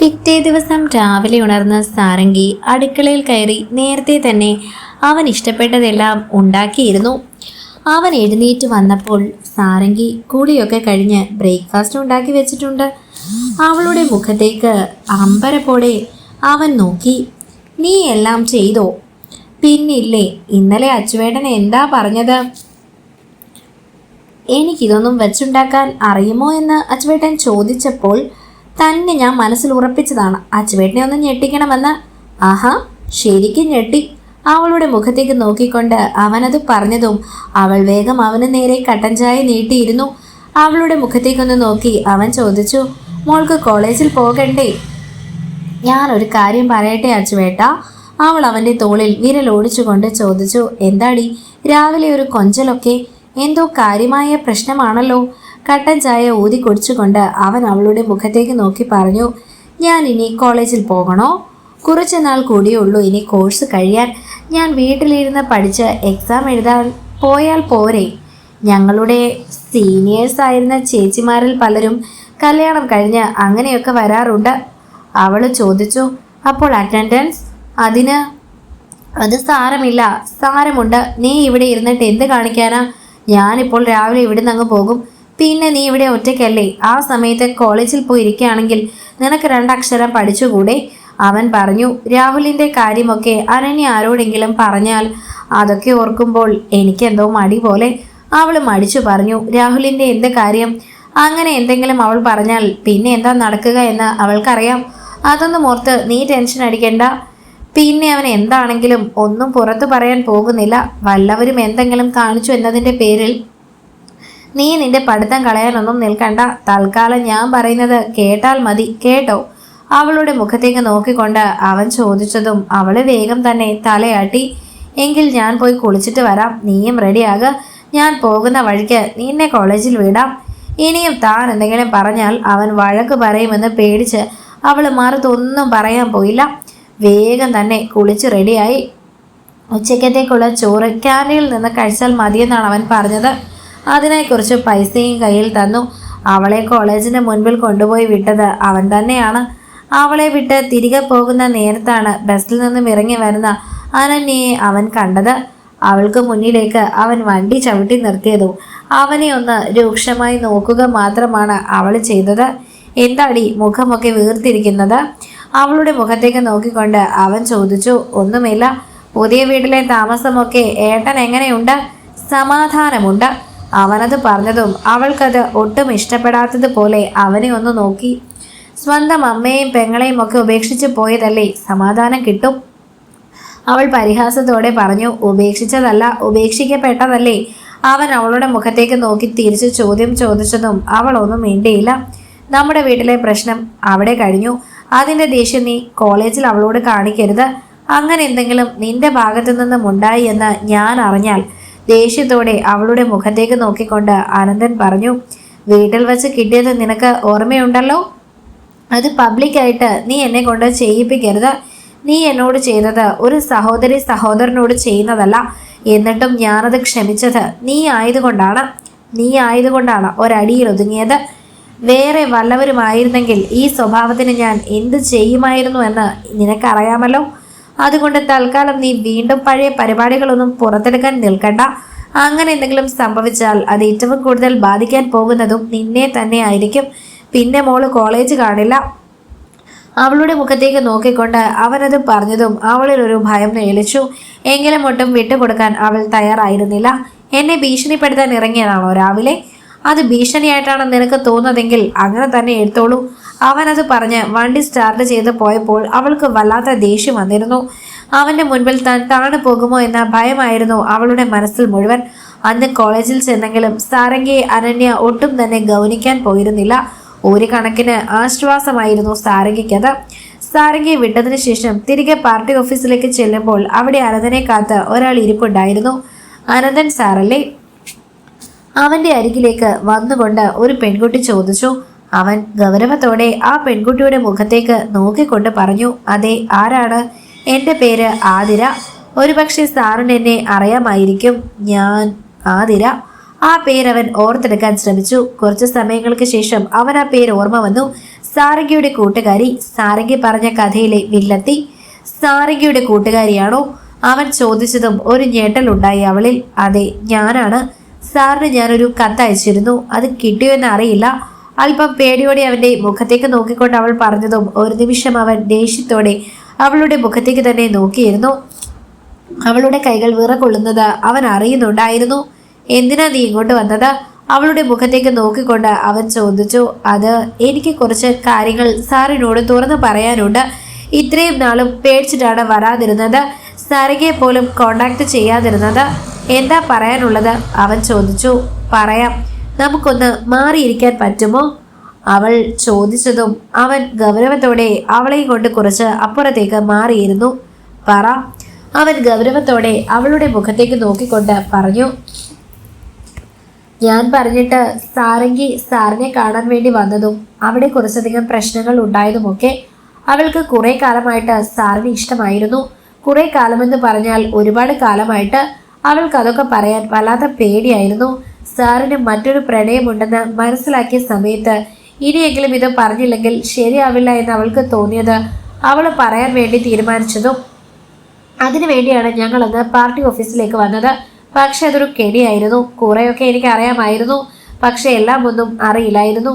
പിറ്റേ ദിവസം രാവിലെ ഉണർന്ന സാരംഗി അടുക്കളയിൽ കയറി നേരത്തെ തന്നെ അവൻ ഇഷ്ടപ്പെട്ടതെല്ലാം ഉണ്ടാക്കിയിരുന്നു. അവൻ എഴുന്നേറ്റ് വന്നപ്പോൾ സാരംഗി കൂടിയൊക്കെ കഴിഞ്ഞ് ബ്രേക്ക്ഫാസ്റ്റ് ഉണ്ടാക്കി വെച്ചിട്ടുണ്ട്. അവളുടെ മുഖത്തേക്ക് അമ്പരപ്പോടെ അവൻ നോക്കി. നീ എല്ലാം ചെയ്തോ? പിന്നില്ലേ? ഇന്നലെ അച്ചുവേട്ടൻ എന്താ പറഞ്ഞത്? എനിക്കിതൊന്നും വെച്ചുണ്ടാക്കാൻ അറിയുമോ? എന്ന് അച്ചുവേട്ടൻ ചോദിച്ചപ്പോൾ തന്നെ ഞാൻ മനസ്സിൽ ഉറപ്പിച്ചതാണ്. അച്ചുവേട്ടനെ ഒന്ന് ഞെട്ടിക്കണമെന്ന്. ആഹാ ശരിക്കും ഞെട്ടി. അവളുടെ മുഖത്തേക്ക് നോക്കിക്കൊണ്ട് അവനത് പറഞ്ഞതും അവൾ വേഗം അവന് നേരെ കട്ടൻ ചായ നീട്ടിയിരുന്നു. അവളുടെ മുഖത്തേക്കൊന്ന് നോക്കി അവൻ ചോദിച്ചു മോൾക്ക് കോളേജിൽ പോകണ്ടേ? ഞാൻ ഒരു കാര്യം പറയട്ടെ അച്ചുവേട്ട. അവൾ അവന്റെ തോളിൽ വിരലോടിച്ചുകൊണ്ട് ചോദിച്ചു എന്താടി? രാവിലെ ഒരു കൊഞ്ചലൊക്കെ? എന്തോ കാര്യമായ പ്രശ്നമാണല്ലോ. കട്ടൻ ചായ ഊതി കുടിച്ചുകൊണ്ട് അവൻ അവളുടെ മുഖത്തേക്ക് നോക്കി പറഞ്ഞു ഞാൻ ഇനി കോളേജിൽ പോകണോ? കുറച്ച് നാൾ കൂടിയേ ഉള്ളൂ ഇനി കോഴ്സ് കഴിയാൻ. ഞാൻ വീട്ടിലിരുന്ന് പഠിച്ച് എക്സാം എഴുതാൻ പോയാൽ പോരെ. ഞങ്ങളുടെ സീനിയേഴ്സ് ആയിരുന്ന ചേച്ചിമാരിൽ പലരും കല്യാണം കഴിഞ്ഞ് അങ്ങനെയൊക്കെ വരാറുണ്ട്. അവൾ ചോദിച്ചു അപ്പോൾ അറ്റൻഡൻസ് അതിന് അത് സാരമില്ല സാരമുണ്ട്. നീ ഇവിടെ ഇരുന്നിട്ട് എന്ത് കാണിക്കാനാ? ഞാനിപ്പോൾ രാവിലെ ഇവിടുന്ന് അങ്ങ് പോകും. പിന്നെ നീ ഇവിടെ ഒറ്റയ്ക്കല്ലേ? ആ സമയത്ത് കോളേജിൽ പോയി ഇരിക്കുകയാണെങ്കിൽ നിനക്ക് രണ്ടക്ഷരം പഠിച്ചുകൂടെ? അവൻ പറഞ്ഞു രാഹുലിന്റെ കാര്യമൊക്കെ അനന്യ ആരോടെങ്കിലും പറഞ്ഞാൽ അതൊക്കെ ഓർക്കുമ്പോൾ എനിക്കെന്തോ മടി പോലെ അവൾ മടിച്ചു പറഞ്ഞു രാഹുലിന്റെ എന്ത് കാര്യം? അങ്ങനെ എന്തെങ്കിലും അവൾ പറഞ്ഞാൽ പിന്നെ എന്താ നടക്കുക എന്ന് അവൾക്കറിയാം. അതൊന്നും ഓർത്ത് നീ ടെൻഷൻ അടിക്കണ്ട. പിന്നെ അവൻ എന്താണെങ്കിലും ഒന്നും പുറത്തു പറയാൻ പോകുന്നില്ല. വല്ലവരും എന്തെങ്കിലും കാണിച്ചു എന്നതിന്റെ പേരിൽ നീ നിന്റെ പഠിത്തം കളയാനൊന്നും നിൽക്കണ്ട. തൽക്കാലം ഞാൻ പറയുന്നത് കേട്ടാൽ മതി. കേട്ടോ? അവളുടെ മുഖത്തേക്ക് നോക്കിക്കൊണ്ട് അവൻ ചോദിച്ചതും അവൾ വേഗം തന്നെ തലയാട്ടി എങ്കിൽ ഞാൻ പോയി കുളിച്ചിട്ട് വരാം. നീയും റെഡിയാക. ഞാൻ പോകുന്ന വഴിക്ക് നിന്നെ കോളേജിൽ വിടാം. ഇനിയും താൻ എന്തെങ്കിലും പറഞ്ഞാൽ അവൻ വഴക്ക് പറയുമെന്ന് പേടിച്ച് അവൾ മറുതൊന്നും പറയാൻ പോയില്ല. വേഗം തന്നെ കുളിച്ച് റെഡിയായി. ഉച്ചക്കത്തേക്കുള്ള ചോറ് ക്യാന്റീനിൽ നിന്ന് കഴിച്ചാൽ മതിയെന്നാണ് അവൻ പറഞ്ഞത്. അതിനായി കുറച്ച് പൈസയും കയ്യിൽ തന്നു. അവളെ കോളേജിന് മുൻപിൽ കൊണ്ടുപോയി വിട്ടത് അവൻ തന്നെയാണ്. അവളെ വിട്ട് തിരികെ പോകുന്ന നേരത്താണ് ബസ്സിൽ നിന്നും ഇറങ്ങി വരുന്ന അനന്യയെ അവൻ കണ്ടത്. അവൾക്ക് മുന്നിലേക്ക് അവൻ വണ്ടി ചവിട്ടി നിർത്തിയതും. അവനെ ഒന്ന് രൂക്ഷമായി നോക്കുക മാത്രമാണ് അവൾ ചെയ്തത്. എന്താടി മുഖമൊക്കെ വീർത്തിരിക്കുന്നത്? അവളുടെ മുഖത്തേക്ക് നോക്കിക്കൊണ്ട് അവൻ ചോദിച്ചു. ഒന്നുമില്ല. പുതിയ വീട്ടിലെ താമസമൊക്കെ ഏട്ടൻ എങ്ങനെയുണ്ട്? സമാധാനമുണ്ട്. അവനത് പറഞ്ഞതും അവൾക്കത് ഒട്ടും ഇഷ്ടപ്പെടാത്തതുപോലെ അവനെ ഒന്ന് നോക്കി. സ്വന്തം അമ്മയെയും പെങ്ങളെയും ഒക്കെ ഉപേക്ഷിച്ച് പോയതല്ലേ സമാധാനം കിട്ടും? അവൾ പരിഹാസത്തോടെ പറഞ്ഞു ഉപേക്ഷിച്ചതല്ല ഉപേക്ഷിക്കപ്പെട്ടതല്ലേ? അവൻ അവളുടെ മുഖത്തേക്ക് നോക്കി തിരിച്ച് ചോദ്യം ചോദിച്ചതും അവൾ ഒന്നും മിണ്ടിയില്ല. നമ്മുടെ വീട്ടിലെ പ്രശ്നം അവിടെ കഴിഞ്ഞു. അതിന്റെ ദേഷ്യം നീ കോളേജിൽ അവളോട് കാണിക്കരുത്. അങ്ങനെ എന്തെങ്കിലും നിന്റെ ഭാഗത്തു നിന്നും ഉണ്ടായി എന്ന് ഞാൻ അറിഞ്ഞാൽ ദേഷ്യത്തോടെ അവളുടെ മുഖത്തേക്ക് നോക്കിക്കൊണ്ട് ആനന്ദൻ പറഞ്ഞു വീട്ടിൽ വെച്ച് കിട്ടിയത് നിനക്ക് ഓർമ്മയുണ്ടല്ലോ? അത് പബ്ലിക്കായിട്ട് നീ എന്നെ കൊണ്ട് ചെയ്യിപ്പിക്കരുത്. നീ എന്നോട് ചെയ്തത് ഒരു സഹോദരി സഹോദരനോട് ചെയ്യുന്നതല്ല. എന്നിട്ടും ഞാനത് ക്ഷമിച്ചത് നീ ആയതുകൊണ്ടാണ്. നീ ആയതുകൊണ്ടാണ് ഒരടിയിൽ ഒതുങ്ങിയത്. വേറെ വല്ലവരുമായിരുന്നെങ്കിൽ ഈ സ്വഭാവത്തിന് ഞാൻ എന്ത് ചെയ്യുമായിരുന്നു എന്ന് നിനക്കറിയാമല്ലോ? അതുകൊണ്ട് തൽക്കാലം നീ വീണ്ടും പഴയ പരിപാടികളൊന്നും പുറത്തെടുക്കാൻ നിൽക്കണ്ട. അങ്ങനെ എന്തെങ്കിലും സംഭവിച്ചാൽ അത് ഏറ്റവും കൂടുതൽ ബാധിക്കാൻ പോകുന്നതും നിന്നെ തന്നെ ആയിരിക്കും. പിന്നെ മോൾ കോളേജ് കാണില്ല. അവളുടെ മുഖത്തേക്ക് നോക്കിക്കൊണ്ട് അവനത് പറഞ്ഞതും അവളിൽ ഒരു ഭയം നേളിച്ചു എങ്കിലും ഒട്ടും വിട്ടുകൊടുക്കാൻ അവൾ തയ്യാറായിരുന്നില്ല. എന്നെ ഭീഷണിപ്പെടുത്താൻ ഇറങ്ങിയതാണോ രാവിലെ? അത് ഭീഷണിയായിട്ടാണ് നിനക്ക് തോന്നുന്നതെങ്കിൽ അങ്ങനെ തന്നെ എടുത്തോളൂ. അവനത് പറഞ്ഞ് വണ്ടി സ്റ്റാർട്ട് ചെയ്ത് പോയപ്പോൾ അവൾക്ക് വല്ലാത്ത ദേഷ്യം വന്നിരുന്നു. അവന്റെ മുൻപിൽ താൻ താണു പോകുമോ എന്ന ഭയമായിരുന്നു അവളുടെ മനസ്സിൽ മുഴുവൻ. അന്ന് കോളേജിൽ ചെന്നെങ്കിലും സാരംഗിയെ അനന്യ ഒട്ടും തന്നെ ഗൗനിക്കാൻ പോയിരുന്നില്ല. ഒരു കണക്കിന് ആശ്വാസമായിരുന്നു സാരംഗിക്കത്. സാരംഗിയെ വിട്ടതിന് ശേഷം തിരികെ പാർട്ടി ഓഫീസിലേക്ക് ചെല്ലുമ്പോൾ അവിടെ അനന്തനെ കാത്ത് ഒരാൾ ഇരിപ്പുണ്ടായിരുന്നു. അനന്തൻ സാറല്ലേ? അവന്റെ അരികിലേക്ക് വന്നുകൊണ്ട് ഒരു പെൺകുട്ടി ചോദിച്ചു അവൻ ഗൗരവത്തോടെ ആ പെൺകുട്ടിയുടെ മുഖത്തേക്ക് നോക്കിക്കൊണ്ട് പറഞ്ഞു അതെ ആരാണ്? എന്റെ പേര് ആതിര. ഒരുപക്ഷെ സാറിന് എന്നെ അറിയാമായിരിക്കും ഞാൻ ആതിര. ആ പേരവൻ ഓർത്തെടുക്കാൻ ശ്രമിച്ചു. കുറച്ച് സമയങ്ങൾക്ക് ശേഷം അവൻ ആ പേര് ഓർമ്മ വന്നു. സാരംഗിയുടെ കൂട്ടുകാരി സാരംഗി പറഞ്ഞ കഥയിലെ വില്ലത്തി. സാരംഗിയുടെ കൂട്ടുകാരിയാണോ? അവൻ ചോദിച്ചതും ഒരു ഞെട്ടലുണ്ടായി അവളിൽ. അതെ ഞാനാണ്. സാറിന് ഞാനൊരു കത്ത് അയച്ചിരുന്നു. അത് കിട്ടിയോ എന്ന് അറിയില്ല അല്പം പേടിയോടെ അവന്റെ മുഖത്തേക്ക് നോക്കിക്കൊണ്ട് അവൾ പറഞ്ഞതും ഒരു നിമിഷം അവൻ ദേഷ്യത്തോടെ അവളുടെ മുഖത്തേക്ക് തന്നെ നോക്കിയിരുന്നു. അവളുടെ കൈകൾ വിറകൊള്ളുന്നത് അവൻ അറിയുന്നുണ്ടായിരുന്നു. എന്തിനാ നീ ഇങ്ങോട്ട് വന്നത്? അവളുടെ മുഖത്തേക്ക് നോക്കിക്കൊണ്ട് അവൻ ചോദിച്ചു അത് എനിക്ക് കുറച്ച് കാര്യങ്ങൾ സാറിനോട് തുറന്നു പറയാനുണ്ട്. ഇത്രയും നാളും പേടിച്ചിട്ടാണ് വരാതിരുന്നത്. സാറിനെ പോലും കോണ്ടാക്ട് ചെയ്യാതിരുന്നത്. എന്താ പറയാനുള്ളത്? അവൻ ചോദിച്ചു. പറയാം. നമുക്കൊന്ന് മാറിയിരിക്കാൻ പറ്റുമോ? അവൾ ചോദിച്ചതും അവൻ ഗൗരവത്തോടെ അവളെയും കൊണ്ട് കുറച്ച് അപ്പുറത്തേക്ക് മാറിയിരുന്നു. പറ. അവൻ ഗൗരവത്തോടെ അവളുടെ മുഖത്തേക്ക് നോക്കിക്കൊണ്ട് പറഞ്ഞു. ഞാൻ പറഞ്ഞിട്ട് സാരംഗി സാറിനെ കാണാൻ വേണ്ടി വന്നതും അവിടെ കുറച്ചധികം പ്രശ്നങ്ങൾ ഉണ്ടായതുമൊക്കെ അവൾക്ക് കുറേ കാലമായിട്ട് സാറിന് ഇഷ്ടമായിരുന്നു. കുറേ കാലമെന്ന് പറഞ്ഞാൽ ഒരുപാട് കാലമായിട്ട് അവൾക്ക് അതൊക്കെ പറയാൻ വല്ലാത്ത പേടിയായിരുന്നു. സാറിന് മറ്റൊരു പ്രണയമുണ്ടെന്ന് മനസ്സിലാക്കിയ സമയത്ത് ഇനിയെങ്കിലും ഇത് പറഞ്ഞില്ലെങ്കിൽ ശരിയാവില്ല എന്ന് അവൾക്ക് തോന്നിയത് അവൾ പറയാൻ വേണ്ടി തീരുമാനിച്ചതും അതിനു വേണ്ടിയാണ് ഞങ്ങളന്ന് പാർട്ടി ഓഫീസിലേക്ക് വന്നത്. പക്ഷെ അതൊരു കെണിയായിരുന്നു. കുറേയൊക്കെ എനിക്ക് അറിയാമായിരുന്നു പക്ഷെ എല്ലാം ഒന്നും അറിയില്ലായിരുന്നു.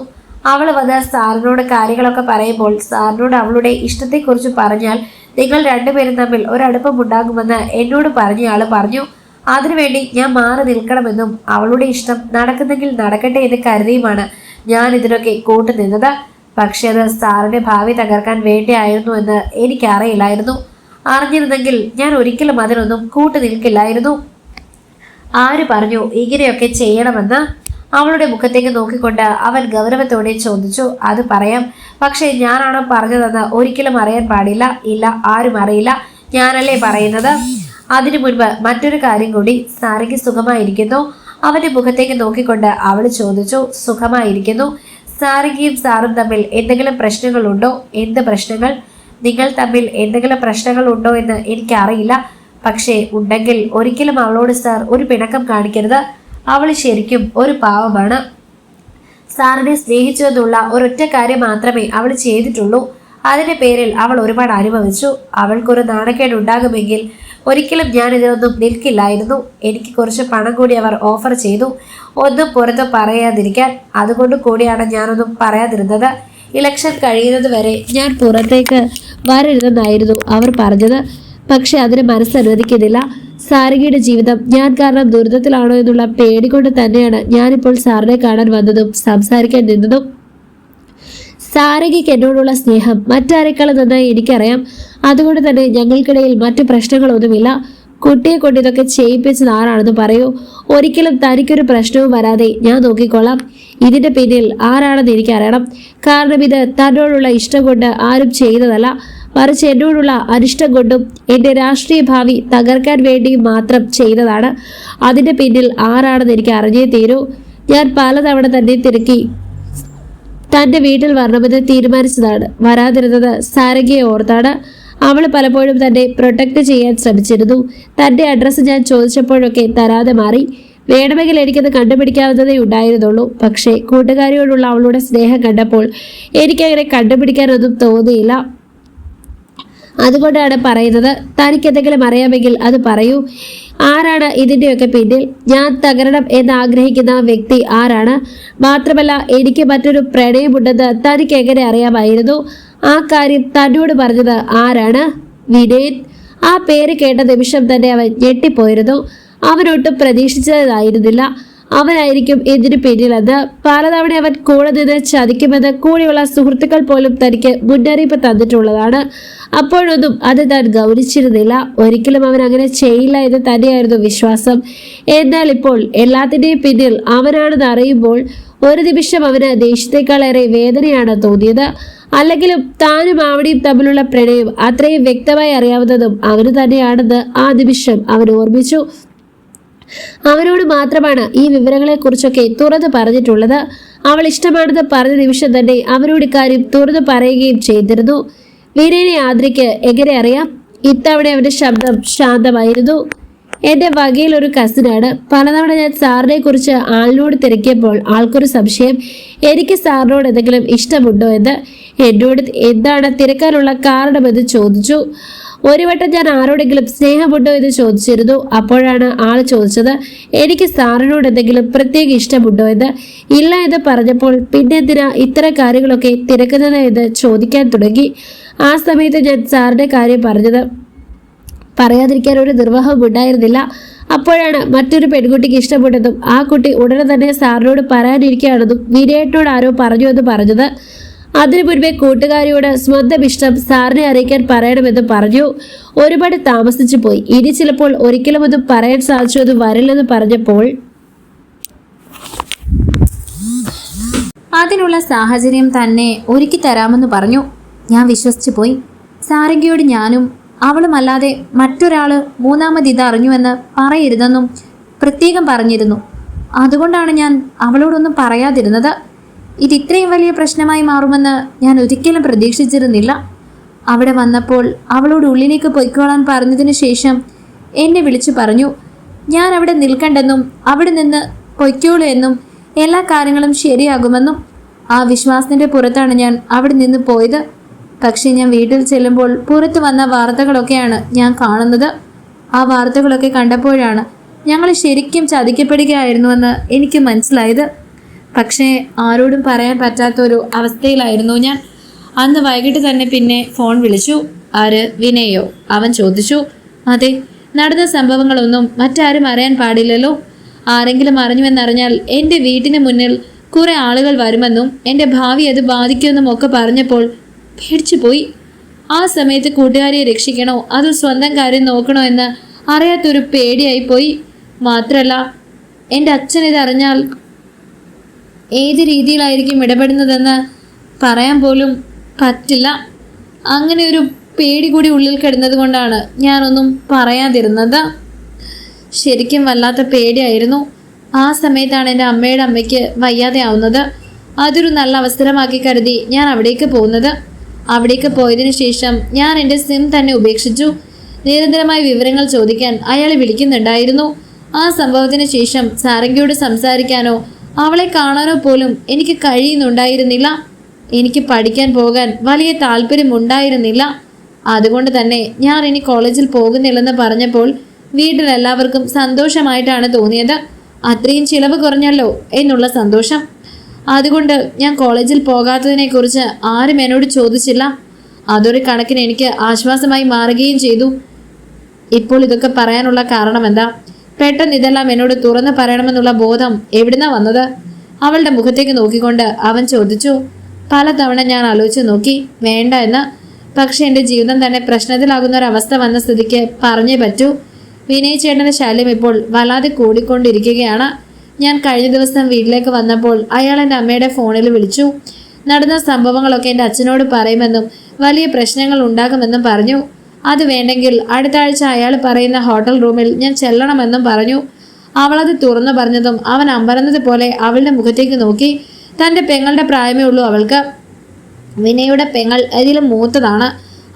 അവൾ വന്ന് സാറിനോട് കാര്യങ്ങളൊക്കെ പറയുമ്പോൾ സാറിനോട് അവളുടെ ഇഷ്ടത്തെക്കുറിച്ച് പറഞ്ഞാൽ നിങ്ങൾ രണ്ടുപേരും തമ്മിൽ ഒരടുപ്പം ഉണ്ടാകുമെന്ന് എന്നോട് പറഞ്ഞയാൾ പറഞ്ഞു. അതിനുവേണ്ടി ഞാൻ മാറി നിൽക്കണമെന്നും അവളുടെ ഇഷ്ടം നടക്കുന്നെങ്കിൽ നടക്കട്ടെ എന്ന് കരുതിയുമാണ് ഞാൻ ഇതിനൊക്കെ കൂട്ടുനിന്നത് പക്ഷെ അത് സാറിന്റെ ഭാവി തകർക്കാൻ വേണ്ടിയായിരുന്നു എന്ന് എനിക്കറിയില്ലായിരുന്നു. അറിഞ്ഞിരുന്നെങ്കിൽ ഞാൻ ഒരിക്കലും അതിനൊന്നും കൂട്ടു നിൽക്കില്ലായിരുന്നു. ആര് പറഞ്ഞു ഇങ്ങനെയൊക്കെ ചെയ്യണമെന്ന്? അവളുടെ മുഖത്തേക്ക് നോക്കിക്കൊണ്ട് അവൻ ഗൗരവത്തോടെ ചോദിച്ചു. അത് പറയാം. പക്ഷേ ഞാനാണോ പറഞ്ഞതെന്ന് ഒരിക്കലും അറിയാൻ പാടില്ല. ഇല്ല ആരും അറിയില്ല. ഞാനല്ലേ പറയുന്നത്? അതിനു മുൻപ് മറ്റൊരു കാര്യം കൂടി സാരയ്ക്ക് സുഖമായിരിക്കുന്നു. അവന്റെ മുഖത്തേക്ക് നോക്കിക്കൊണ്ട് അവൾ ചോദിച്ചു സുഖമായിരിക്കുന്നു. സാറിക്കയും സാറും തമ്മിൽ എന്തെങ്കിലും പ്രശ്നങ്ങളുണ്ടോ? എന്ത് പ്രശ്നങ്ങൾ? നിങ്ങൾ തമ്മിൽ എന്തെങ്കിലും പ്രശ്നങ്ങൾ ഉണ്ടോ എന്ന് എനിക്കറിയില്ല. പക്ഷേ ഉണ്ടെങ്കിൽ ഒരിക്കലും അവളോട് സാർ ഒരു പിണക്കം കാണിക്കരുത്. അവൾ ശരിക്കും ഒരു പാവമാണ്. സാറിനെ സ്നേഹിച്ചു എന്നുള്ള ഒരൊറ്റ കാര്യം മാത്രമേ അവൾ ചെയ്തിട്ടുള്ളൂ. അതിന്റെ പേരിൽ അവൾ ഒരുപാട് അനുഭവിച്ചു. അവൾക്കൊരു നാണക്കേട് ഉണ്ടാകുമെങ്കിൽ ഒരിക്കലും ഞാൻ ഇതിനൊന്നും നിൽക്കില്ലായിരുന്നു. എനിക്ക് കുറച്ച് പണം കൂടി അവർ ഓഫർ ചെയ്തു. ഒന്നും പുറത്ത് പറയാതിരിക്കാൻ. അതുകൊണ്ട് കൂടിയാണ് ഞാനൊന്നും പറയാതിരുന്നത്. ഇലക്ഷൻ കഴിയുന്നത് വരെ ഞാൻ പുറത്തേക്ക് വരരുതെന്നായിരുന്നു അവർ പറഞ്ഞത്. പക്ഷെ അതിന് മനസ്സനുവദിക്കുന്നില്ല. സാരികയുടെ ജീവിതം ഞാൻ കാരണം ദുരിതത്തിലാണോ എന്നുള്ള പേടി കൊണ്ട് തന്നെയാണ് ഞാനിപ്പോൾ സാറിനെ കാണാൻ വന്നതും സംസാരിക്കാൻ നിന്നതും. സാരംഗിക്ക് എന്നോടുള്ള സ്നേഹം മറ്റാരെക്കാളും നന്നായി എനിക്കറിയാം. അതുകൊണ്ട് തന്നെ ഞങ്ങൾക്കിടയിൽ മറ്റു പ്രശ്നങ്ങളൊന്നുമില്ല. കുട്ടിയെ കൊണ്ട് ഇതൊക്കെ ചെയ്യിപ്പിച്ചത് ആരാണെന്ന് പറയൂ. ഒരിക്കലും തനിക്കൊരു പ്രശ്നവും വരാതെ ഞാൻ നോക്കിക്കൊള്ളാം. ഇതിന്റെ പിന്നിൽ ആരാണെന്ന് എനിക്കറിയണം. കാരണം ഇത് തന്നോടുള്ള ഇഷ്ടം കൊണ്ട് ആരും ചെയ്തതല്ല. മറിച്ച് എന്നോടുള്ള അനിഷ്ടം കൊണ്ടും എന്റെ രാഷ്ട്രീയ ഭാവി തകർക്കാൻ വേണ്ടി മാത്രം ചെയ്തതാണ്. അതിന്റെ പിന്നിൽ ആരാണെന്ന് എനിക്ക് അറിഞ്ഞേ തീരൂ. ഞാൻ പലതവണ തന്നെ തിരക്കി തന്റെ വീട്ടിൽ വരണമെന്ന് തീരുമാനിച്ചതാണ്. വരാതിരുന്നത് സാരംഗിയെ ഓർത്താണ്. അവൾ പലപ്പോഴും തന്നെ പ്രൊട്ടക്ട് ചെയ്യാൻ ശ്രമിച്ചിരുന്നു. തന്റെ അഡ്രസ്സ് ഞാൻ ചോദിച്ചപ്പോഴൊക്കെ തരാതെ മാറി. വേണമെങ്കിൽ എനിക്കത് കണ്ടുപിടിക്കാവുന്നതേ ഉണ്ടായിരുന്നുള്ളൂ. പക്ഷേ കൂട്ടുകാരിയോടുള്ള അവളുടെ സ്നേഹം കണ്ടപ്പോൾ എനിക്കങ്ങനെ കണ്ടുപിടിക്കാനൊന്നും തോന്നിയില്ല. അതുകൊണ്ടാണ് പറയുന്നത് തനിക്ക് എന്തെങ്കിലും അറിയാമെങ്കിൽ അത് പറയൂ. ആരാണ് ഇതിന്റെയൊക്കെ പിന്നിൽ? ഞാൻ തകരണം എന്ന് ആഗ്രഹിക്കുന്ന വ്യക്തി ആരാണ്? മാത്രമല്ല എനിക്ക് മറ്റൊരു പ്രണയമുണ്ടെന്ന് തനിക്ക് എങ്ങനെ അറിയാമായിരുന്നു? ആ കാര്യം തന്നോട് പറഞ്ഞത് ആരാണ്? വിനീത്. ആ പേര് കേട്ട നിമിഷം തന്നെ അവൻ ഞെട്ടിപ്പോയിരുന്നു. അവനൊട്ടും പ്രതീക്ഷിച്ചതായിരുന്നില്ല. അവനായിരിക്കും ഇതിനു പിന്നിലെന്ന് പലതവണ അവൻ കൂടെ നിന്ന് ചതിക്കുമെന്ന് കൂടെയുള്ള സുഹൃത്തുക്കൾ പോലും തനിക്ക് മുന്നറിയിപ്പ് തന്നിട്ടുള്ളതാണ്. അപ്പോഴൊന്നും അത് താൻ ഗൗനിച്ചിരുന്നില്ല ഒരിക്കലും അവൻ അങ്ങനെ ചെയ്യില്ല എന്ന് തന്നെയായിരുന്നു വിശ്വാസം. എന്നാൽ ഇപ്പോൾ എല്ലാത്തിന്റെയും പിന്നിൽ അവനാണെന്ന് അറിയുമ്പോൾ ഒരു നിമിഷം അവന് ദേഷ്യത്തെക്കാളേറെ വേദനയാണ് തോന്നിയത്. അല്ലെങ്കിലും താനും ആവടിയും തമ്മിലുള്ള പ്രണയം അത്രയും വ്യക്തമായി അറിയാവുന്നതും അവന് തന്നെയാണെന്ന് ആ നിമിഷം അവൻ ഓർമ്മിച്ചു. അവനോട് മാത്രമാണ് ഈ വിവരങ്ങളെക്കുറിച്ചൊക്കെ തുറന്നു പറഞ്ഞിട്ടുള്ളത്. അവൾ ഇഷ്ടമാണെന്ന് പറഞ്ഞ നിമിഷം തന്നെ അവരോട് ഇക്കാര്യം തുറന്നു പറയുകയും ചെയ്തിരുന്നു. വീരേനെ ആദ്രയ്ക്ക് എങ്ങനെ അറിയാം? ഇത്തവണ അവന്റെ ശബ്ദം ശാന്തമായിരുന്നു. എന്റെ വകയിൽ ഒരു കസിനാണ് പലതവണ ഞാൻ സാറിനെ കുറിച്ച് ആളിനോട് തിരക്കിയപ്പോൾ ആൾക്കൊരു സംശയം എനിക്ക് സാറിനോട് എന്തെങ്കിലും ഇഷ്ടമുണ്ടോ എന്ന്? എന്നോട് എന്താണ് തിരക്കാനുള്ള കാരണമെന്ന് ചോദിച്ചു. ഒരു വട്ടം ഞാൻ ആരോടെങ്കിലും സ്നേഹമുണ്ടോ എന്ന് ചോദിച്ചിരുന്നു. അപ്പോഴാണ് ആൾ ചോദിച്ചത് എനിക്ക് സാറിനോട് എന്തെങ്കിലും പ്രത്യേക ഇഷ്ടമുണ്ടോ എന്ന്? ഇല്ല എന്ന് പറഞ്ഞപ്പോൾ പിന്നെ എന്തിനാ ഇത്തരം കാര്യങ്ങളൊക്കെ തിരക്കുന്നത് എന്ന് ചോദിക്കാൻ തുടങ്ങി. ആ സമയത്ത് ഞാൻ സാറിന്റെ കാര്യം പറഞ്ഞത് പറയാതിരിക്കാൻ ഒരു നിർവാഹം ഉണ്ടായിരുന്നില്ല. അപ്പോഴാണ് മറ്റൊരു പെൺകുട്ടിക്ക് ഇഷ്ടപ്പെട്ടതും ആ കുട്ടി ഉടനെ തന്നെ സാറിനോട് പറയാനിരിക്കുകയാണെന്നും വിനയേട്ടനോട് ആരോ പറഞ്ഞു എന്ന് പറഞ്ഞത്. അതിനു മുൻപേ കൂട്ടുകാരിയോട് സ്വന്തം ഇഷ്ടം സാറിനെ അറിയിക്കാൻ പറയണമെന്ന് പറഞ്ഞു. ഒരുപാട് താമസിച്ചു പോയി. ഇനി ചിലപ്പോൾ ഒരിക്കലും ഒന്നും പറയാൻ സാധിച്ചു അത് വരില്ലെന്ന് പറഞ്ഞപ്പോൾ അതിനുള്ള സാഹചര്യം തന്നെ ഒരുക്കി തരാമെന്ന് പറഞ്ഞു. ഞാൻ വിശ്വസിച്ചു പോയി. സാരംഗിയോട് ഞാനും അവളുമല്ലാതെ മറ്റൊരാൾ മൂന്നാമത് ഇത് അറിഞ്ഞുവെന്ന് പറയരുതെന്നും പ്രത്യേകം പറഞ്ഞിരുന്നു. അതുകൊണ്ടാണ് ഞാൻ അവളോടൊന്നും പറയാതിരുന്നത്. ഇത് ഇത്രയും വലിയ പ്രശ്നമായി മാറുമെന്ന് ഞാൻ ഒരിക്കലും പ്രതീക്ഷിച്ചിരുന്നില്ല. അവിടെ വന്നപ്പോൾ അവളോട് ഉള്ളിലേക്ക് പൊയ്ക്കോളാൻ പറഞ്ഞതിന് ശേഷം എന്നെ വിളിച്ചു പറഞ്ഞു ഞാൻ അവിടെ നിൽക്കണ്ടെന്നും അവിടെ നിന്ന് പൊയ്ക്കോളൂ എന്നും എല്ലാ കാര്യങ്ങളും ശരിയാകുമെന്നും. ആ വിശ്വാസത്തിന്റെ പുറത്താണ് ഞാൻ അവിടെ നിന്ന് പോയത്. പക്ഷേ ഞാൻ വീട്ടിൽ ചെല്ലുമ്പോൾ പുറത്ത് വന്ന വാർത്തകളൊക്കെയാണ് ഞാൻ കാണുന്നത്. ആ വാർത്തകളൊക്കെ കണ്ടപ്പോഴാണ് ഞങ്ങൾ ശരിക്കും ചതിക്കപ്പെടുകയായിരുന്നുവെന്ന് എനിക്ക് മനസ്സിലായത്. പക്ഷേ ആരോടും പറയാൻ പറ്റാത്തൊരു അവസ്ഥയിലായിരുന്നു ഞാൻ. അന്ന് വൈകിട്ട് തന്നെ പിന്നെ ഫോൺ വിളിച്ചു. ആര്? വിനയോ? അവൻ ചോദിച്ചു. അതെ നടന്ന സംഭവങ്ങളൊന്നും മറ്റാരും അറിയാൻ പാടില്ലല്ലോ. ആരെങ്കിലും അറിഞ്ഞുവെന്നറിഞ്ഞാൽ എന്റെ വീട്ടിന് മുന്നിൽ കുറെ ആളുകൾ വരുമെന്നും എന്റെ ഭാവി അത് ബാധിക്കുമെന്നും ഒക്കെ പറഞ്ഞപ്പോൾ പേടിച്ചു പോയി ആ സമയത്ത് കൂട്ടുകാരിയെ രക്ഷിക്കണോ? അതോ സ്വന്തം കാര്യം നോക്കണോ എന്ന് അറിയാത്തൊരു പേടിയായി പോയി മാത്രമല്ല എന്റെ അച്ഛൻ ഇതറിഞ്ഞാൽ ഏത് രീതിയിലായിരിക്കും ഇടപെടുന്നതെന്ന് പറയാൻ പോലും പറ്റില്ല. അങ്ങനെ ഒരു പേടി കൂടി ഉള്ളിൽ കിടന്നത് കൊണ്ടാണ് ഞാനൊന്നും പറയാതിരുന്നത്. ശരിക്കും വല്ലാത്ത പേടിയായിരുന്നു. ആ സമയത്താണ് എന്റെ അമ്മയുടെ അമ്മയ്ക്ക് വയ്യാതെ ആവുന്നത്. അതൊരു നല്ല അവസരമാക്കി കരുതി ഞാൻ അവിടേക്ക് പോകുന്നത്. അവിടേക്ക് പോയതിനു ശേഷം ഞാൻ എന്റെ സിം തന്നെ ഉപേക്ഷിച്ചു. നിരന്തരമായ വിവരങ്ങൾ ചോദിക്കാൻ അയാൾ വിളിക്കുന്നുണ്ടായിരുന്നു. ആ സംഭവത്തിന് ശേഷം സാരംഗിയോട് സംസാരിക്കാനോ അവളെ കാണാനോ പോലും എനിക്ക് കഴിയുന്നുണ്ടായിരുന്നില്ല. എനിക്ക് പഠിക്കാൻ പോകാൻ വലിയ താല്പര്യമുണ്ടായിരുന്നില്ല. അതുകൊണ്ട് തന്നെ ഞാൻ ഇനി കോളേജിൽ പോകുന്നില്ലെന്ന് പറഞ്ഞപ്പോൾ വീട്ടിലെല്ലാവർക്കും സന്തോഷമായിട്ടാണ് തോന്നിയത്. അത്രയും ചിലവ് കുറഞ്ഞല്ലോ എന്നുള്ള സന്തോഷം. അതുകൊണ്ട് ഞാൻ കോളേജിൽ പോകാത്തതിനെക്കുറിച്ച് ആരും എന്നോട് ചോദിച്ചില്ല. അതൊരു കണക്കിന് എനിക്ക് ആശ്വാസമായി മാറുകയും ചെയ്തു. ഇപ്പോൾ ഇതൊക്കെ പറയാനുള്ള കാരണം എന്താ പെട്ടെന്ന് ഇതെല്ലാം എന്നോട് തുറന്ന് പറയണമെന്നുള്ള ബോധം എവിടുന്നാ വന്നത്? അവളുടെ മുഖത്തേക്ക് നോക്കിക്കൊണ്ട് അവൻ ചോദിച്ചു പലതവണ ഞാൻ ആലോചിച്ച് നോക്കി വേണ്ട എന്ന്. പക്ഷെ എന്റെ ജീവിതം തന്നെ പ്രശ്നത്തിലാകുന്ന ഒരവസ്ഥ വന്ന സ്ഥിതിക്ക് പറഞ്ഞേ പറ്റൂ. വിനയ് ചേട്ടന്റെ ശല്യം ഇപ്പോൾ വല്ലാതെ കൂടിക്കൊണ്ടിരിക്കുകയാണ്. ഞാൻ കഴിഞ്ഞ ദിവസം വീട്ടിലേക്ക് വന്നപ്പോൾ അയാൾ എന്റെ അമ്മയുടെ ഫോണിൽ വിളിച്ചു. നടന്ന സംഭവങ്ങളൊക്കെ എന്റെ അച്ഛനോട് പറയുമെന്നും വലിയ പ്രശ്നങ്ങൾ ഉണ്ടാകുമെന്നും പറഞ്ഞു. അത് വേണ്ടെങ്കിൽ അടുത്ത ആഴ്ച അയാൾ പറയുന്ന ഹോട്ടൽ റൂമിൽ ഞാൻ ചെല്ലണമെന്നും പറഞ്ഞു. അവളത് തുറന്നു പറഞ്ഞതും അവൻ അമ്പരന്നത് പോലെ അവളുടെ മുഖത്തേക്ക് നോക്കി. തന്റെ പെങ്ങളുടെ പ്രായമേ ഉള്ളൂ അവൾക്ക്. വിനയുടെ പെങ്ങൾ അതിലും മൂത്തതാണ്.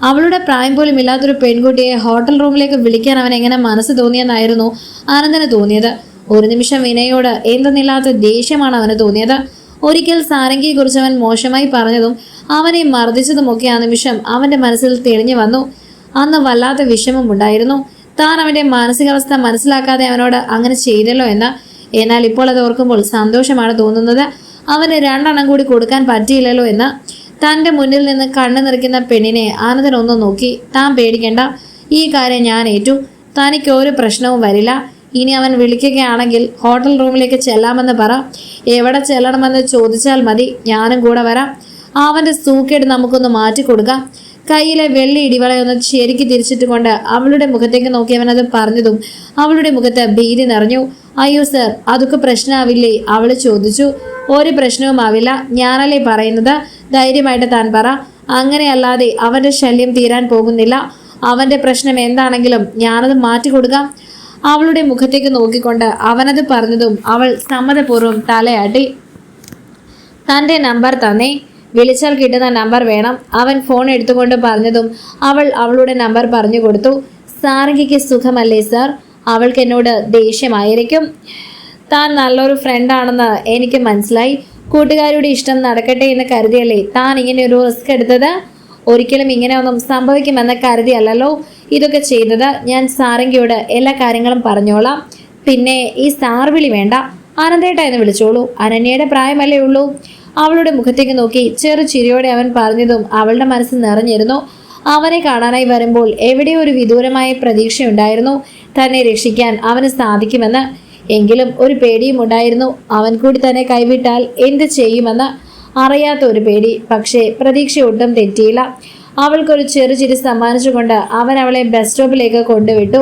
അവളുടെ പ്രായം പോലും ഇല്ലാത്തൊരു പെൺകുട്ടിയെ ഹോട്ടൽ റൂമിലേക്ക് വിളിക്കാൻ അവൻ എങ്ങനെ മനസ്സ് തോന്നിയെന്നായിരുന്നു ആനന്ദന് തോന്നിയത്. ഒരു നിമിഷം വിനയോട് എന്തെന്നില്ലാത്ത ദേഷ്യമാണ് അവന് തോന്നിയത്. ഒരിക്കൽ സാരംഗിയെക്കുറിച്ച് അവൻ മോശമായി പറഞ്ഞതും അവനെ മർദ്ദിച്ചതുമൊക്കെ ആ നിമിഷം അവന്റെ മനസ്സിൽ തെളിഞ്ഞു വന്നു. അന്ന് വല്ലാത്ത വിഷമമുണ്ടായിരുന്നു. താൻ അവന്റെ മാനസികാവസ്ഥ മനസ്സിലാക്കാതെ അവനോട് അങ്ങനെ ചെയ്തല്ലോ എന്ന്. എന്നാൽ ഇപ്പോൾ അത് ഓർക്കുമ്പോൾ സന്തോഷമാണ് തോന്നുന്നത്. അവന് രണ്ടെണ്ണം കൂടി കൊടുക്കാൻ പറ്റിയില്ലല്ലോ എന്ന്. തന്റെ മുന്നിൽ നിന്ന് കണ്ണു നിറയ്ക്കുന്ന പെണ്ണിനെ ആനന്ദൻ ഒന്ന് നോക്കി. താൻ പേടിക്കേണ്ട. ഈ കാര്യം ഞാൻ ഏറ്റു. തനിക്ക് ഒരു പ്രശ്നവും വരില്ല. ഇനി അവൻ വിളിക്കുകയാണെങ്കിൽ ഹോട്ടൽ റൂമിലേക്ക് ചെല്ലാമെന്ന് പറ. എവിടെ ചെല്ലണമെന്ന് ചോദിച്ചാൽ മതി. ഞാനും കൂടെ വരാം. അവന്റെ സൂക്കേട് നമുക്കൊന്ന് മാറ്റി കൊടുക്കാം കയ്യിലെ വെള്ളി ഇടിവളയൊന്ന് ശരിക്ക് തിരിച്ചിട്ടുകൊണ്ട് അവളുടെ മുഖത്തേക്ക് നോക്കി അവൻ അത് പറഞ്ഞതും അവളുടെ മുഖത്ത് ഭീതി നിറഞ്ഞു. അയ്യോ സർ അതൊക്കെ പ്രശ്നമാവില്ലേ അവൾ ചോദിച്ചു. ഒരു പ്രശ്നവും ആവില്ല. ഞാനല്ലേ പറയുന്നത്? ധൈര്യമായിട്ട് താൻ പറ. അങ്ങനെയല്ലാതെ അവന്റെ ശല്യം തീരാൻ പോകുന്നില്ല. അവന്റെ പ്രശ്നം എന്താണെങ്കിലും ഞാനത് മാറ്റി കൊടുക്കാം. അവളുടെ മുഖത്തേക്ക് നോക്കിക്കൊണ്ട് അവനത് പറഞ്ഞതും അവൾ സമ്മതപൂർവം തലയാട്ടി. തന്റെ നമ്പർ തന്നേ. വിളിച്ചാൽ കിട്ടുന്ന നമ്പർ വേണം. അവൻ ഫോൺ എടുത്തുകൊണ്ട് പറഞ്ഞതും അവൾ അവളുടെ നമ്പർ പറഞ്ഞു കൊടുത്തു. സാരംഗിക്ക് സുഖമല്ലേ സാർ അവൾക്ക് എന്നോട് ദേഷ്യമായിരിക്കും. താൻ നല്ലൊരു ഫ്രണ്ടാണെന്ന് എനിക്ക് മനസ്സിലായി. കൂട്ടുകാരുടെ ഇഷ്ടം നടക്കട്ടെ എന്ന് കരുതിയല്ലേ താൻ ഇങ്ങനെ ഒരു റിസ്ക് എടുത്തത്? ഒരിക്കലും ഇങ്ങനെ ഒന്നും സംഭവിക്കുമെന്ന് കരുതിയല്ലോ ഇതൊക്കെ ചെയ്തത്. ഞാൻ സാരംഗിയോട് എല്ലാ കാര്യങ്ങളും പറഞ്ഞോളാം. പിന്നെ ഈ സാർ വിളി വേണ്ട. ആനന്ദേട്ട എന്ന് വിളിച്ചോളൂ. അനന്യയുടെ പ്രായമല്ലേ ഉള്ളൂ. അവളുടെ മുഖത്തേക്ക് നോക്കി ചെറു ചിരിയോടെ അവൻ പറഞ്ഞതും അവളുടെ മനസ്സ് നിറഞ്ഞിരുന്നു. അവനെ കാണാനായി വരുമ്പോൾ എവിടെ ഒരു വിദൂരമായ പ്രതീക്ഷയുണ്ടായിരുന്നു. തന്നെ രക്ഷിക്കാൻ അവന് സാധിക്കുമെന്ന്. എങ്കിലും ഒരു പേടിയും ഉണ്ടായിരുന്നു. അവൻ കൂടി തന്നെ കൈവിട്ടാൽ എന്ത് ചെയ്യുമെന്ന് അറിയാത്ത ഒരു പേടി. പക്ഷേ പ്രതീക്ഷ ഒട്ടും തെറ്റിയില്ല. അവൾക്കൊരു ചെറു ചിരി സമ്മാനിച്ചുകൊണ്ട് അവൻ അവളെ ബസ് സ്റ്റോപ്പിലേക്ക് കൊണ്ടുവിട്ടു.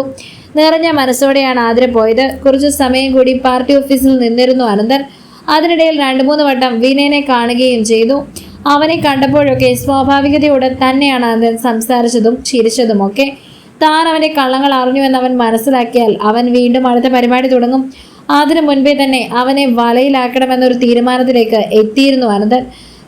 നിറഞ്ഞ മനസ്സോടെയാണ് ആതിര പോയത്. കുറച്ചു സമയം കൂടി പാർട്ടി ഓഫീസിൽ നിന്നിരുന്നു അനന്തൻ. അതിനിടയിൽ രണ്ടു മൂന്ന് വട്ടം വിനയനെ കാണുകയും ചെയ്തു. അവനെ കണ്ടപ്പോഴൊക്കെ സ്വാഭാവികതയോടെ തന്നെയാണ് അനന്തൻ സംസാരിച്ചതും ചിരിച്ചതുമൊക്കെ. താൻ അവന്റെ കള്ളങ്ങൾ അറിഞ്ഞുവെന്ന് അവൻ മനസ്സിലാക്കിയാൽ അവൻ വീണ്ടും അടുത്ത പരിപാടി തുടങ്ങും. അതിനു മുൻപേ തന്നെ അവനെ വലയിലാക്കണമെന്നൊരു തീരുമാനത്തിലേക്ക് എത്തിയിരുന്നു അനന്തൻ.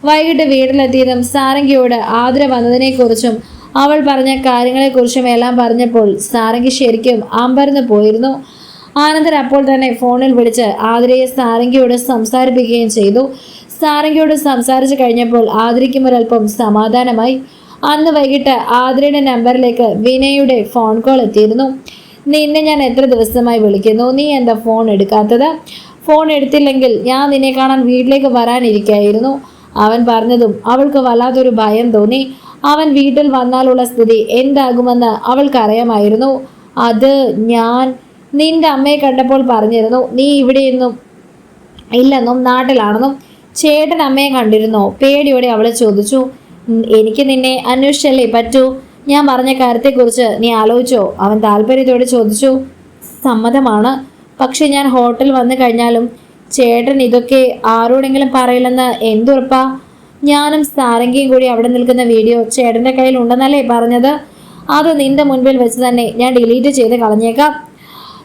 വൈകിട്ട് വീട്ടിലെത്തിയതും സാരംഗിയോട് ആതിര വന്നതിനെക്കുറിച്ചും അവൾ പറഞ്ഞ കാര്യങ്ങളെക്കുറിച്ചും എല്ലാം പറഞ്ഞപ്പോൾ സാരംഗി ശരിക്കും അമ്പരന്ന് പോയിരുന്നു. ആനന്ദൻ അപ്പോൾ തന്നെ ഫോണിൽ വിളിച്ച് ആതിരയെ സാരംഗിയോട് സംസാരിപ്പിക്കുകയും ചെയ്തു. സാരംഗിയോട് സംസാരിച്ചു കഴിഞ്ഞപ്പോൾ ആതിരയ്ക്കും ഒരല്പം സമാധാനമായി. അന്ന് വൈകിട്ട് ആതിരയുടെ നമ്പറിലേക്ക് വിനയുടെ ഫോൺ കോൾ എത്തിയിരുന്നു. നിന്നെ ഞാൻ എത്ര ദിവസമായി വിളിക്കുന്നു? നീ എന്താ ഫോൺ എടുക്കാത്തത്? ഫോൺ എടുത്തില്ലെങ്കിൽ ഞാൻ നിന്നെ കാണാൻ വീട്ടിലേക്ക് വരാനിരിക്കായിരുന്നു. അവൻ പറഞ്ഞതും അവൾക്ക് വല്ലാത്തൊരു ഭയം തോന്നി. അവൻ വീട്ടിൽ വന്നാലുള്ള സ്ഥിതി എന്താകുമെന്ന് അവൾക്കറിയാമായിരുന്നു. അത് ഞാൻ നിന്റെ അമ്മയെ കണ്ടപ്പോൾ പറഞ്ഞിരുന്നു. നീ ഇവിടെയൊന്നും ഇല്ലെന്നും നാട്ടിലാണെന്നും ചേട്ടൻ അമ്മയെ കണ്ടിരുന്നോ. പേടിയോടെ അവളെ ചോദിച്ചു എനിക്ക് നിന്നെ അന്വേഷിച്ചല്ലേ പറ്റൂ? ഞാൻ പറഞ്ഞ കാര്യത്തെക്കുറിച്ച് നീ ആലോചിച്ചോ? അവൻ താല്പര്യത്തോടെ ചോദിച്ചു സമ്മതമാണ്. പക്ഷെ ഞാൻ ഹോട്ടൽ വന്നു കഴിഞ്ഞാലും ചേട്ടൻ ഇതൊക്കെ ആരോടെങ്കിലും പറയില്ലെന്ന് എന്തുറപ്പാ? ഞാനും സാരംഗിയും കൂടി അവിടെ നിൽക്കുന്ന വീഡിയോ ചേട്ടന്റെ കയ്യിൽ ഉണ്ടെന്നല്ലേ പറഞ്ഞത്? അത് നിന്റെ മുൻപിൽ വെച്ച് തന്നെ ഞാൻ ഡിലീറ്റ് ചെയ്ത് കളഞ്ഞേക്കാം.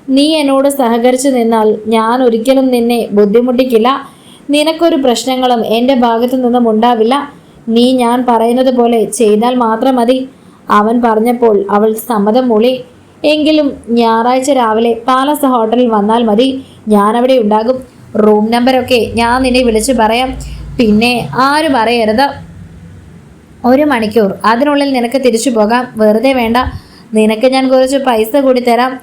നീ എന്നോട് സഹകരിച്ചു നിന്നാൽ ഞാൻ ഒരിക്കലും നിന്നെ ബുദ്ധിമുട്ടിക്കില്ല. നിനക്കൊരു പ്രശ്നങ്ങളും എന്റെ ഭാഗത്തു നിന്നും ഉണ്ടാവില്ല. നീ ഞാൻ പറയുന്നത് പോലെ ചെയ്താൽ മാത്രം മതി. അവൻ പറഞ്ഞപ്പോൾ അവൾ സമ്മതം മൂളി. എങ്കിലും ഞായറാഴ്ച രാവിലെ പാലസ് ഹോട്ടലിൽ വന്നാൽ മതി. ഞാൻ അവിടെ ഉണ്ടാകും. റൂം നമ്പറൊക്കെ ഞാൻ നിന്നെ വിളിച്ചു പറയാം. പിന്നെ ആര് അറിയരുത് ഒരു മണിക്കൂർ. അതിനുള്ളിൽ നിനക്ക് തിരിച്ചു പോകാം. വെറുതെ വേണ്ട. നിനക്ക് ഞാൻ കുറച്ച് പൈസ കൂടി തരാം.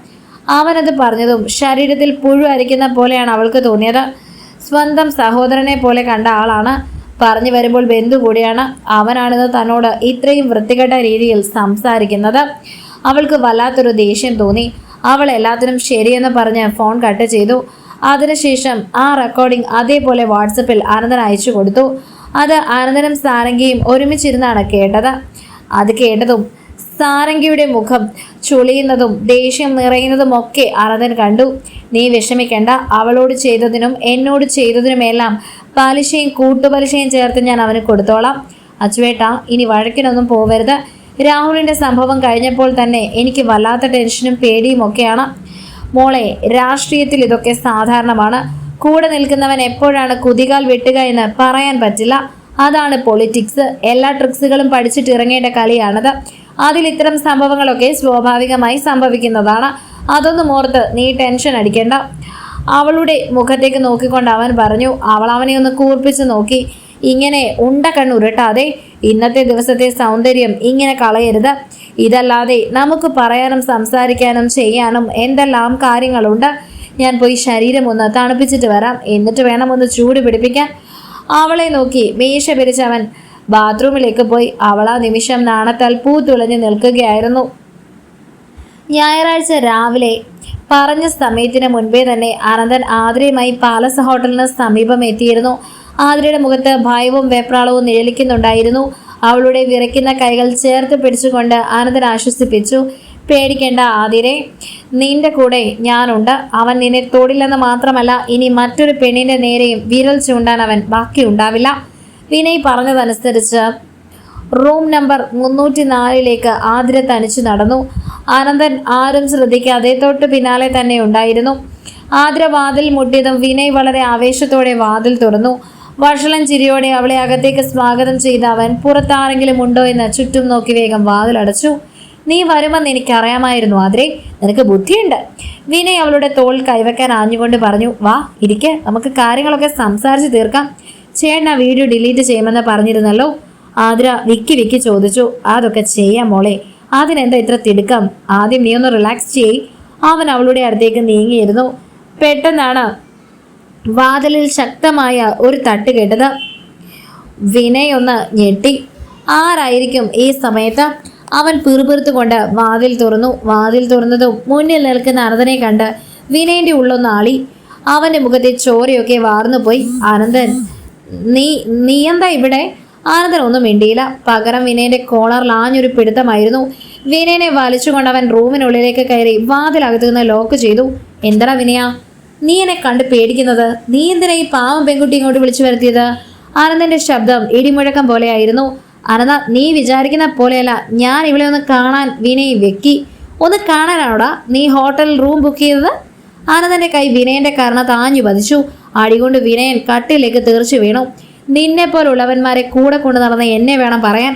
അവനത് പറഞ്ഞതും ശരീരത്തിൽ പുഴു അരിക്കുന്ന പോലെയാണ് അവൾക്ക് തോന്നിയത്. സ്വന്തം സഹോദരനെ പോലെ കണ്ട ആളാണ്. പറഞ്ഞു വരുമ്പോൾ ബന്ധു കൂടിയാണ് അവനാണിത് തന്നോട് ഇത്രയും വൃത്തികെട്ട രീതിയിൽ സംസാരിക്കുന്നത്. അവൾക്ക് വല്ലാത്തൊരു ദേഷ്യം തോന്നി. അവൾ എല്ലാത്തിനും ശരിയെന്ന് പറഞ്ഞ് ഫോൺ കട്ട് ചെയ്തു. അതിനുശേഷം ആ റെക്കോർഡിംഗ് അതേപോലെ വാട്സപ്പിൽ ആനന്ദൻ അയച്ചു കൊടുത്തു. അത് ആനന്ദനും സാരംഗിയും ഒരുമിച്ചിരുന്നാണ് കേട്ടത്. അത് കേട്ടതും സാരംഗിയുടെ മുഖം ചുളിയുന്നതും ദേഷ്യം നിറയുന്നതും ഒക്കെ ആനന്ദൻ കണ്ടു. നീ വിഷമിക്കേണ്ട. അവളോട് ചെയ്തതിനും എന്നോട് ചെയ്തതിനുമെല്ലാം പലിശയും കൂട്ടുപലിശയും ചേർത്ത് ഞാൻ അവന് കൊടുത്തോളാം. അച്ചുവേട്ട ഇനി വഴക്കിനൊന്നും പോവരുത്. രാഹുലിന്റെ സംഭവം കഴിഞ്ഞപ്പോൾ തന്നെ എനിക്ക് വല്ലാത്ത ടെൻഷനും പേടിയും ഒക്കെയാണ്. മോളെ രാഷ്ട്രീയത്തിൽ ഇതൊക്കെ സാധാരണമാണ്. കൂടെ നിൽക്കുന്നവൻ എപ്പോഴാണ് കുതികാൽ വെട്ടുക എന്ന് പറയാൻ പറ്റില്ല. അതാണ് പൊളിറ്റിക്സ് എല്ലാ ട്രിക്സുകളും പഠിച്ചിട്ട് ഇറങ്ങേണ്ട കളിയാണത്. അതിൽ ഇത്തരം സംഭവങ്ങളൊക്കെ സ്വാഭാവികമായി സംഭവിക്കുന്നതാണ്. അതൊന്നും ഓർത്ത് നീ ടെൻഷൻ അടിക്കേണ്ട. അവളുടെ മുഖത്തേക്ക് നോക്കിക്കൊണ്ട് അവൻ പറഞ്ഞു അവൾ അവനെ ഒന്ന് കൂർപ്പിച്ച് നോക്കി. ഇങ്ങനെ ഉണ്ട കണ്ണുരുട്ടാതെ ഇന്നത്തെ ദിവസത്തെ സൗന്ദര്യം ഇങ്ങനെ കളയരുത്. ഇതല്ലാതെ നമുക്ക് പറയാനും സംസാരിക്കാനും ചെയ്യാനും എന്തെല്ലാം കാര്യങ്ങളുണ്ട്? ഞാൻ പോയി ശരീരം ഒന്ന് തണുപ്പിച്ചിട്ട് വരാം. എന്നിട്ട് വേണം ഒന്ന് ചൂട് പിടിപ്പിക്കാൻ. അവളെ നോക്കി മീശ പിരിച്ചവൻ ബാത്റൂമിലേക്ക് പോയി. അവൾ ആ നിമിഷം നാണത്താൽ പൂ തുളഞ്ഞു നിൽക്കുകയായിരുന്നു. ഞായറാഴ്ച രാവിലെ പറഞ്ഞ സമയത്തിന് മുൻപേ തന്നെ അനന്തൻ ആതിരയുമായി പാലസ് ഹോട്ടലിന് സമീപം എത്തിയിരുന്നു. ആതിരയുടെ മുഖത്ത് ഭയവും വെപ്രാളവും നിഴലിക്കുന്നുണ്ടായിരുന്നു. അവളുടെ വിറയ്ക്കുന്ന കൈകൾ ചേർത്ത് പിടിച്ചുകൊണ്ട് ആനന്ദൻ ആശ്വസിപ്പിച്ചു. പേടിക്കേണ്ട ആതിരെ നിന്റെ കൂടെ ഞാനുണ്ട്. അവൻ നിന്നെ തൊടില്ലെന്ന് മാത്രമല്ല ഇനി മറ്റൊരു പെണ്ണിന്റെ നേരെയും വിരൽ ചൂണ്ടാൻ അവൻ ബാക്കി ഉണ്ടാവില്ല വിനയ് പറഞ്ഞതനുസരിച്ച് റൂം നമ്പർ മുന്നൂറ്റി നാലിലേക്ക് ആതിര തനിച്ചു നടന്നു. ആനന്ദൻ ആരും ശ്രദ്ധിക്കാതെ തൊട്ട് പിന്നാലെ തന്നെ ഉണ്ടായിരുന്നു. ആതിര വാതിൽ മുട്ടിയതും വിനയ് വളരെ ആവേശത്തോടെ വാതിൽ തുറന്നു. വഷളൻ ചിരിയോടെ അവളെ അകത്തേക്ക് സ്വാഗതം ചെയ്ത അവൻ പുറത്താരെങ്കിലും ഉണ്ടോ എന്ന് ചുറ്റും നോക്കി വേഗം വാതിലടച്ചു നീ വരുമെന്ന് എനിക്കറിയാമായിരുന്നു ആദ്രേ നിനക്ക് ബുദ്ധിയുണ്ട്. വിനയ് അവളുടെ തോൾ കൈവയ്ക്കാൻ ആഞ്ഞുകൊണ്ട് പറഞ്ഞു വാ ഇരിക്കെ. നമുക്ക് കാര്യങ്ങളൊക്കെ സംസാരിച്ച് തീർക്കാം. ചേട്ടൻ വീഡിയോ ഡിലീറ്റ് ചെയ്യുമെന്ന് പറഞ്ഞിരുന്നല്ലോ? ആതിര വിക്കി വിക്കി ചോദിച്ചു അതൊക്കെ ചെയ്യാം മോളെ. അതിനെന്താ ഇത്ര തിടുക്കം? ആദ്യം നീ ഒന്ന് റിലാക്സ് ചെയ്യ്. അവൻ അവളുടെ അടുത്തേക്ക് നീങ്ങിയിരുന്നു. പെട്ടെന്നാണ് വാതിലിൽ ശക്തമായ ഒരു തട്ട് കേട്ടത്. വിനയ് ഒന്ന് ഞെട്ടി. ആരായിരിക്കും ഈ സമയത്ത്? അവൻ പിറുപിറുത്തുകൊണ്ട് വാതിൽ തുറന്നു. വാതിൽ തുറന്നതും മുന്നിൽ നിൽക്കുന്ന അനന്തനെ കണ്ട് വിനയന്റെ ഉള്ളൊന്ന് ആളി. അവന്റെ മുഖത്തെ ചോരയൊക്കെ വാർന്നു പോയി ആനന്ദൻ നീ നീ എന്താ ഇവിടെ? ആനന്ദൻ ഒന്നും മിണ്ടിയില്ല. പകരം വിനയന്റെ കോളറിൽ ആഞ്ഞൊരു പിടുത്തമായിരുന്നു. വിനയനെ വലിച്ചുകൊണ്ട് അവൻ റൂമിനുള്ളിലേക്ക് കയറി വാതിലകത്തു നിന്ന് ലോക്ക് ചെയ്തു. എന്താ വിനയ? നീ എന്നെ കണ്ട് പേടിക്കുന്നത്? നീ എന്തിനാ ഈ പാവം പെൺകുട്ടി ഇങ്ങോട്ട് വിളിച്ചു വരുത്തിയത്? ആനന്ദന്റെ ശബ്ദം ഇടിമുഴക്കം പോലെയായിരുന്നു. അനന്ത നീ വിചാരിക്കുന്ന പോലെയല്ല. ഞാൻ ഇവിടെ ഒന്ന് കാണാൻ വിനയ് വെക്കി. ഒന്ന് കാണാനാണോടാ നീ ഹോട്ടൽ റൂം ബുക്ക് ചെയ്തത്? ആനന്ദന്റെ കൈ വിനയന്റെ കാരണം താഞ്ഞു പതിച്ചു. അടികൊണ്ട് വിനയൻ കട്ടിലേക്ക് തീർച്ചു വീണു. നിന്നെ പോലുള്ളവന്മാരെ കൂടെ കൊണ്ടു നടന്ന എന്നെ വേണം പറയാൻ.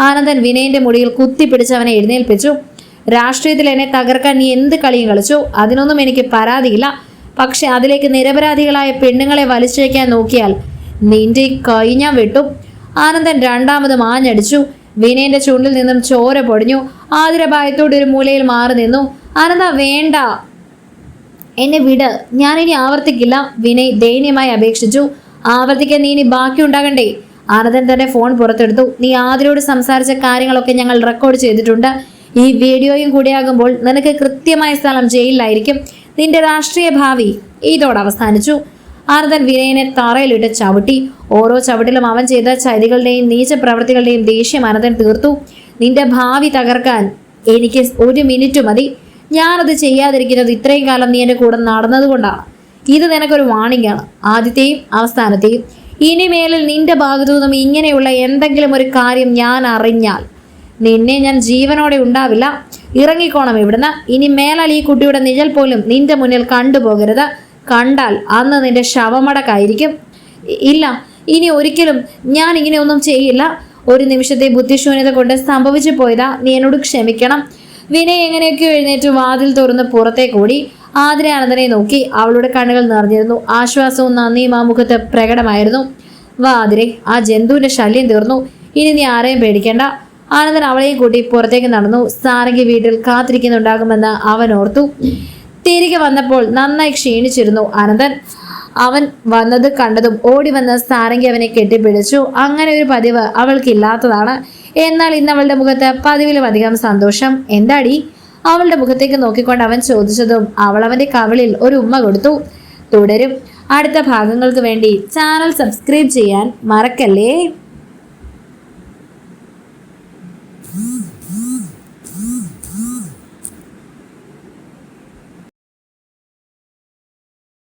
ആനന്ദൻ വിനയന്റെ മുടിയിൽ കുത്തിപ്പിടിച്ച് അവനെ എഴുന്നേൽപ്പിച്ചു. രാഷ്ട്രീയത്തിൽ എന്നെ തകർക്കാൻ നീ എന്ത് കളിയും കളിച്ചു? അതിനൊന്നും എനിക്ക് പരാതിയില്ല. പക്ഷെ അതിലേക്ക് നിരപരാധികളായ പെണ്ണുങ്ങളെ വലിച്ചേക്കാൻ നോക്കിയാൽ നിന്റെ കൈ ഞാൻ വെട്ടും. ആനന്ദൻ രണ്ടാമതും ആഞ്ഞടിച്ചു വിനയന്റെ ചുണ്ടിൽ നിന്നും ചോര പൊടിഞ്ഞു. ആതിര ഭയത്തോടെ ഒരു മൂലയിൽ മാറി നിന്നു. ആനന്ദ വേണ്ട. എന്നെ വിട്. ഞാൻ ഇനി ആവർത്തിക്കില്ല. വിനയ് ദയനീയമായി അപേക്ഷിച്ചു. ആവർത്തിക്കാൻ നീ ഇനി ബാക്കി ഉണ്ടാകണ്ടേ? ആനന്ദൻ തന്റെ ഫോൺ പുറത്തെടുത്തു. നീ ആതിരോട് സംസാരിച്ച കാര്യങ്ങളൊക്കെ ഞങ്ങൾ റെക്കോർഡ് ചെയ്തിട്ടുണ്ട്. ഈ വീഡിയോയും കൂടിയാകുമ്പോൾ നിനക്ക് കൃത്യമായ സ്ഥലം ജയിലിലായിരിക്കും. നിന്റെ രാഷ്ട്രീയ ഭാവി ഇതോടെ അവസാനിച്ചു. ആർദൻ വിനയനെ തറയിലിട്ട് ചവിട്ടി. ഓരോ ചവിട്ടിലും അവൻ ചെയ്ത ചതികളുടെയും നീച്ച പ്രവൃത്തികളുടെയും ദേഷ്യം അനന്തൻ തീർത്തു. നിന്റെ ഭാവി തകർക്കാൻ എനിക്ക് ഒരു മിനിറ്റ് മതി. ഞാനത് ചെയ്യാതിരിക്കുന്നത് ഇത്രയും കാലം നീ എന്റെ കൂടെ നടന്നതുകൊണ്ടാണ് ഇത് നിനക്കൊരു വാണിംഗ് ആണ് ആദ്യത്തെയും അവസാനത്തെയും. ഇനിമേലിൽ നിന്റെ ഭാഗത്തു നിന്നും ഇങ്ങനെയുള്ള എന്തെങ്കിലും ഒരു കാര്യം ഞാൻ അറിഞ്ഞാൽ നിന്നെ ഞാൻ ജീവനോടെ ഉണ്ടാവില്ല. ഇറങ്ങിക്കോണം ഇവിടുന്ന്. ഇനി മേലാൽ ഈ കുട്ടിയുടെ നിഴൽ പോലും നിന്റെ മുന്നിൽ കണ്ടുപോകരുത്. കണ്ടാൽ അന്ന് നിന്റെ ശവമടക്കായിരിക്കും. ഇല്ല ഇനി ഒരിക്കലും ഞാൻ ഇങ്ങനെ ഒന്നും ചെയ്യില്ല. ഒരു നിമിഷത്തെ ബുദ്ധിശൂന്യത കൊണ്ട് സംഭവിച്ചു പോയതാ. നീ എന്നോട് ക്ഷമിക്കണം. വിനയ് എങ്ങനെയൊക്കെ എഴുന്നേറ്റ് വാതിൽ തുറന്ന് പുറത്തേക്ക് ഓടി. ആതിര ആനന്ദനെ നോക്കി അവളുടെ കണ്ണുകൾ നിറഞ്ഞിരുന്നു. ആശ്വാസവും നന്ദിയും ആ മുഖത്ത് പ്രകടമായിരുന്നു. വാതിരെ ആ ജന്തുവിന്റെ ശല്യം തീർന്നു. ഇനി നീ ആരെയും പേടിക്കേണ്ട. ആനന്ദൻ അവളെയും കൂട്ടി പുറത്തേക്ക് നടന്നു. സാരംഗി വീട്ടിൽ കാത്തിരിക്കുന്നുണ്ടാകുമെന്ന് അവൻ ഓർത്തു. തിരികെ വന്നപ്പോൾ നന്നായി ക്ഷീണിച്ചിരുന്നു ആനന്ദൻ. അവൻ വന്നത് കണ്ടതും ഓടി വന്ന് സാരംഗി അവനെ കെട്ടിപ്പിടിച്ചു. അങ്ങനെ ഒരു പതിവ് അവൾക്കില്ലാത്തതാണ്. എന്നാൽ ഇന്ന് അവളുടെ മുഖത്ത് പതിവിലും അധികം സന്തോഷം. എന്താടി? അവളുടെ മുഖത്തേക്ക് നോക്കിക്കൊണ്ട് അവൻ ചോദിച്ചതും അവൾ അവന്റെ കവിളിൽ ഒരു ഉമ്മ കൊടുത്തു. തുടരും. അടുത്ത ഭാഗങ്ങൾക്ക് വേണ്ടി ചാനൽ സബ്സ്ക്രൈബ് ചെയ്യാൻ മറക്കല്ലേ?